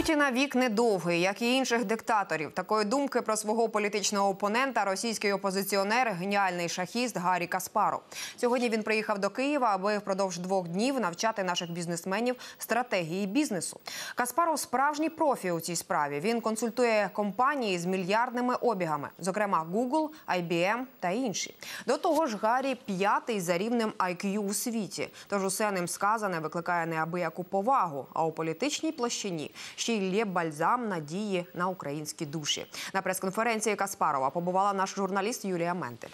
Путіна вік недовгий, як і інших диктаторів. Такої думки про свого політичного опонента російський опозиціонер, геніальний шахіст Гаррі Каспаров. Сьогодні він приїхав до Києва, аби впродовж двох днів навчати наших бізнесменів стратегії бізнесу. Каспаров справжній профі у цій справі. Він консультує компанії з мільярдними обігами, зокрема Google, IBM та інші. До того ж, Гаррі п'ятий за рівнем IQ у світі. Тож усе ним сказане викликає неабияку повагу. А у політичній площині ще й лє бальзам надії на українські душі. На прес-конференції Каспарова побувала наш журналіст Юлія Ментель.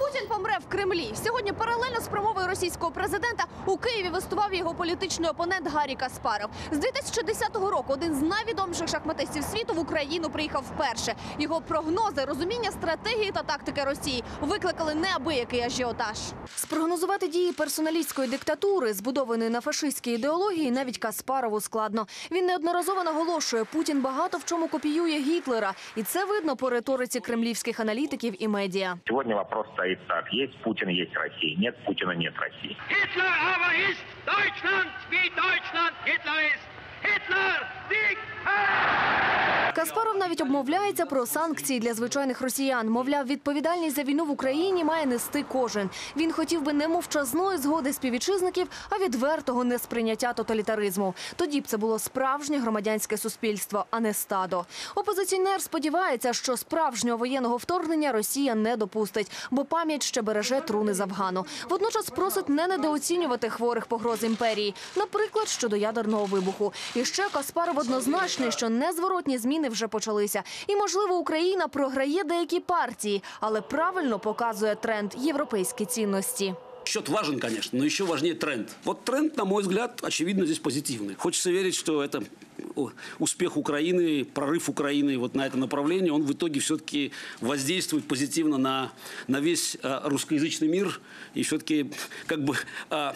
Путін помре в Кремлі. Сьогодні паралельно з промовою російського президента у Києві виступав його політичний опонент Гаррі Каспаров. З 2010 року один з найвідоміших шахматистів світу в Україну приїхав вперше. Його прогнози, розуміння стратегії та тактики Росії викликали неабиякий ажіотаж. Спрогнозувати дії персоналістської диктатури, збудованої на фашистській ідеології, навіть Каспарову складно. Він неодноразово наголошує, Путін багато в чому копіює Гітлера, і це видно по риториці кремлівських аналітиків і медіа. Сегодня вопрос стоит так. Есть Путин, есть Россия. Нет Путина, нет России. Hitler aber ist Deutschland, wie Deutschland Hitler ist. Hitler Каспаров навіть обмовляється про санкції для звичайних росіян. Мовляв, відповідальність за війну в Україні має нести кожен. Він хотів би не мовчазної згоди співвітчизників, а відвертого несприйняття тоталітаризму. Тоді б це було справжнє громадянське суспільство, а не стадо. Опозиціонер сподівається, що справжнього воєнного вторгнення Росія не допустить, бо пам'ять ще береже труни з Афгану. Водночас просить не недооцінювати хворих погроз імперії, наприклад, щодо ядерного вибуху. І ще Каспаров однозначний, що незворотні зміни вже почалися. І, можливо, Україна програє деякі партії, але правильно показує тренд європейські цінності. Счет важен, конечно, но еще важнее тренд. Вот тренд, на мой взгляд, очевидно здесь позитивный. Хочется верить, что это успех Украины, прорыв Украины вот на это направление, он в итоге все-таки воздействует позитивно на, на весь а, русскоязычный мир. И все-таки как бы а,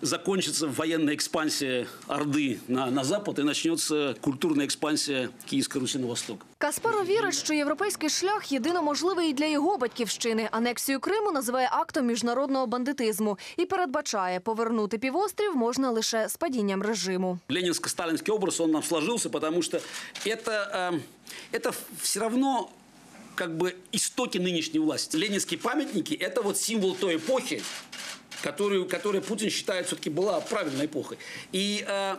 закончится военная экспансия Орды на, на запад и начнется культурная экспансия Киевской Руси на восток. Каспаров вірить, що європейський шлях єдино можливий і для його батьківщини. Анексію Криму називає актом міжнародного бандитизму і передбачає, повернути півострів можна лише з падінням режиму. ленинско-сталинский образ, он нам сложился, потому что это, э, это все равно как бы истоки нынешней власти. Ленинские памятники – это вот символ той эпохи, которую, которая Путин считает все-таки была правильной эпохой. И э,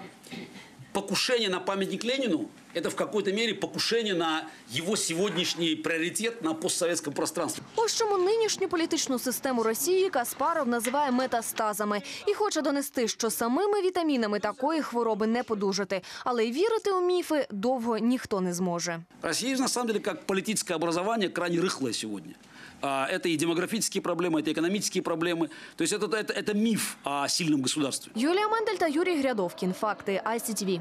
покушение на памятник Ленину – это в какой-то мере покушение на его сегодняшний приоритет на постсоветском пространстве. Ось чому нинішню політичну систему Росії Каспаров називає метастазами і хоче донести, що самими вітамінами такої хвороби не подужати. Але й вірити у міфи довго ніхто не зможе. Россия же, на самом деле, как политическое образование, крайне рыхлое сегодня. А, Это и демографические проблемы, это экономические проблемы. То есть это, это, это миф о сильном государстве. Юлія Мендель та Юрій Грядовкін. Факти ICTV.